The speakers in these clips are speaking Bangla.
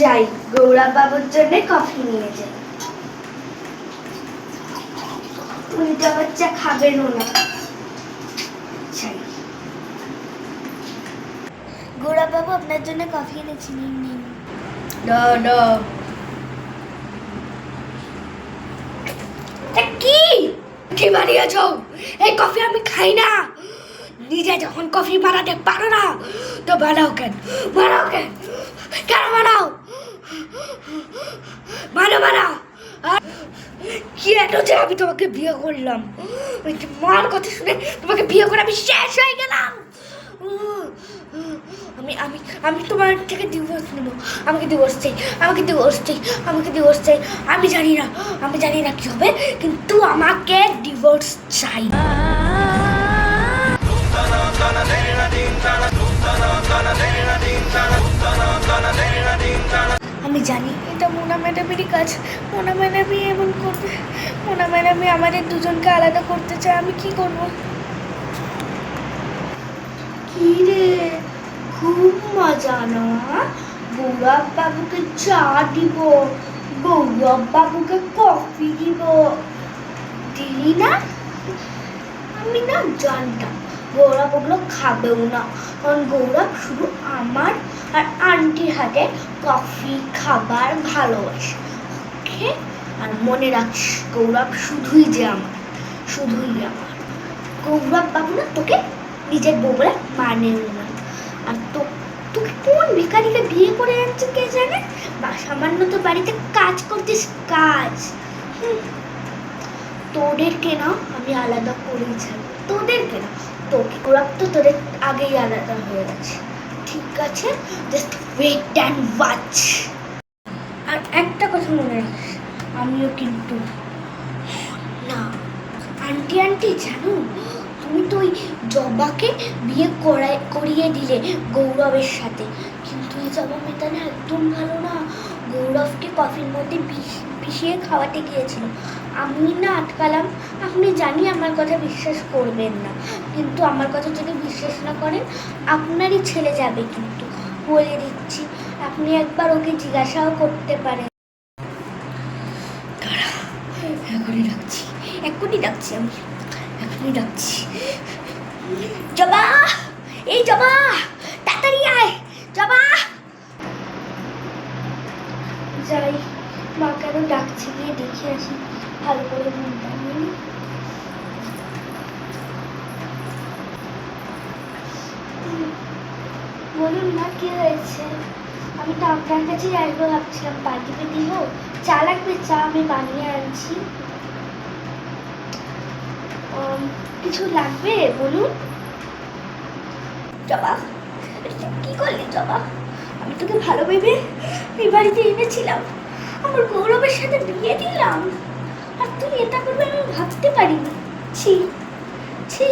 যাই গৌরব বাবুর জন্য কফি নিয়ে যাই। উল্টা বাচ্চা খাবেনও না। গৌরব বাবু আপনার জন্য কফি এনেছি নিন নিন। কি? কি বানিয়েছ? এই কফি আমি খাই না। নিজে যখন কফি বানাতে পারো না তো বানাও কেন? বানাও কেন? কেন বানাও? বানাও বানাও আর কি এত যে আমি তোমাকে বিয়ে করলাম ওই মার কথা শুনে তোমাকে বিয়ে করে আমি শেষ হয়ে গেলাম আমি আমি আমি তোমার থেকে ডিভোর্স নেব আমাকে ডিভোর্স চাই আমাকে ডিভোর্স চাই আমাকে ডিভোর্স চাই আমি জানি না আমি জানি না কি হবে কিন্তু আমাকে ডিভোর্স চাই আমি জানি, এটা মোনা ম্যাডামেরই কাজ। মোনা ম্যাডামই এমন করবে। মোনা ম্যাডামই আমাদের দুজনকে আলাদা করতে চায়, আমি কি করব? কি রে খুব মজা না? গৌরব বাবুকে চা দিব গৌরব বাবুকে কফি দিব। দিলি না? আমি না জানতাম। গৌরব ওগুলো খাবেও না। কারণ গৌরব শুধু আমার আর আন্টির হাতে কফি খাবার, ভালোবাসে। ওকে? আর মনে রাখিস গৌরব শুধুই যে আমার, শুধুই আমার। গৌরব বাবু না, তোকে নিজের বউ বলে মানেও না। আর তো, তোকে কোন ভিখারিকে বিয়ে করে আনছে কে জানে? বা সামান্য তো বাড়িতে কাজ করতিস কাজ। হুম। তোদেরকে না, আমি আলাদা করেই ছাড়ব। তোদেরকে না তোকে গৌরব তো তোদের আগেই আলাদা হয়ে গেছে। ঠিক আছে? জাস্ট ওয়েট অ্যান্ড ওয়াচ আর একটা কথা মনে আমিও কিন্তু না। আন্টি আন্টি, জানো, তুমি তো ওই জবাকে বিয়ে করাই করিয়ে দিলে গৌরবের সাথে। কিন্তু এই জবা মেয়েটা একদম ভালো না। গৌরবকে কফির মধ্যে বিষ- মিশিয়ে খাওয়াতে গিয়েছিল। আমি না আটকালাম। আপনি জানি আমার কথা বিশ্বাস করবেন না। কিন্তু আমার কথা যদি বিশ্বাস না করেন, আপনারই ছেলে যাবে কিন্তু। বলে দিচ্ছি, আপনি একবার ওকে জিজ্ঞাসাও করতে পারেন। এখনই ডাকছি। এখনই ডাকছি আমি। এখনই ডাকছি। জবা! এই জবা তাড়াতাড়ি আয় জবা যাই মা ডাকছে গিয়ে দেখে আসি, ভালো করে মনটা নিয়ে বলুন মা, কি হয়েছে? আমি তো আপনার কাছেই আসব ভাবছিলাম পার্টিতে দিব। চা লাগবে? চা আমি বানিয়ে আনছি। কিছু লাগবে বলুন? জবা কি করলি জবা? আমি তোকে ভালো ভেবে এই বাড়িতে এনেছিলাম। আমার গৌরবের সাথে বিয়ে দিলাম। আর তুই এটা করবে আমি ভাবতে পারিনি। ছি ছি,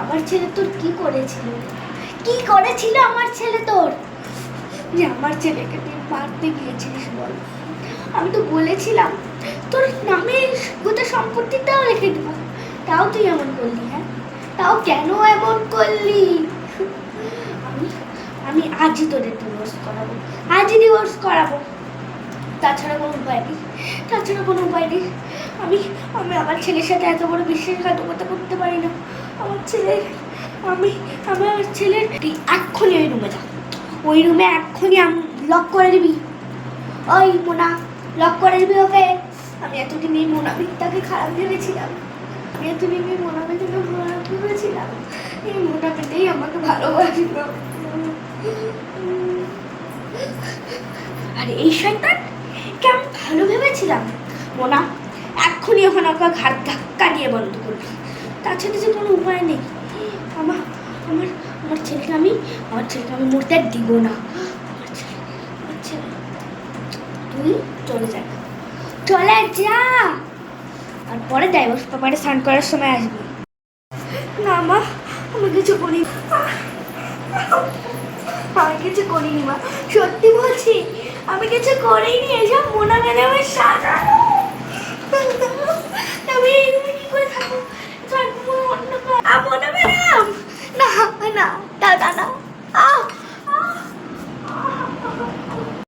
আমার ছেলে তোর কি করেছিল? কি করেছিল আমার ছেলে তোর? যে আমার ছেলেকে তুই মারতে গিয়েছিলিস বল। আমি তো বলেছিলাম, তোর নামে গোটা সম্পত্তিটাও রেখে দেবো। তাও তুই এমন করলি হ্যাঁ? তাও কেন এমন করলি? আমি আমি আজই তোদের ডিভোর্স করাবো, আজই ডিভোর্স করাবো। তাছাড়া কোনো উপায় নেই। তাছাড়া কোনো উপায় নেই। আমি আমি আমার ছেলের সাথে এত বড় বিশ্বাসঘাতকতা করতে পারি না। আমার ছেলে আমি আমি আমার ছেলের এক্ষুনি ওই রুমে যা। ওই রুমে এক্ষুনি আমি লক করে দিবি। ওই মোনা লক করে দিবি ওকে। আমি এতদিন এই মোনা মিথ্যাকে খারাপ ভেবেছিলাম। আমি এতদিন এই মোনা মিথ্যাকে খারাপ ভেবেছিলাম। এই মোনা পেতেই আমাকে ভালোবাসিল। আর, এই শয়তান! ভালো ভেবেছিলাম মোনা, এক্ষুনি ওখানে ওকে ঘাট ধাক্কা দিয়ে বন্ধ করবি। তাছাড়া যে কোনো উপায় নেই। আমার আমার আমার ছেলেকে আমি, আমার ছেলেকে আমি মরতে দিব না। তুই চলে যা। চলে যা। আর পরে ডাইভোর্স পেপারে সাইন করার সময় আসবি। না, মা, আমি কিছু করি আমি কিছু করিনি, মা। সত্যি বলছি আমি কিছু করেই করিনি এসব মনে গেলে আমি সাজানো। আমি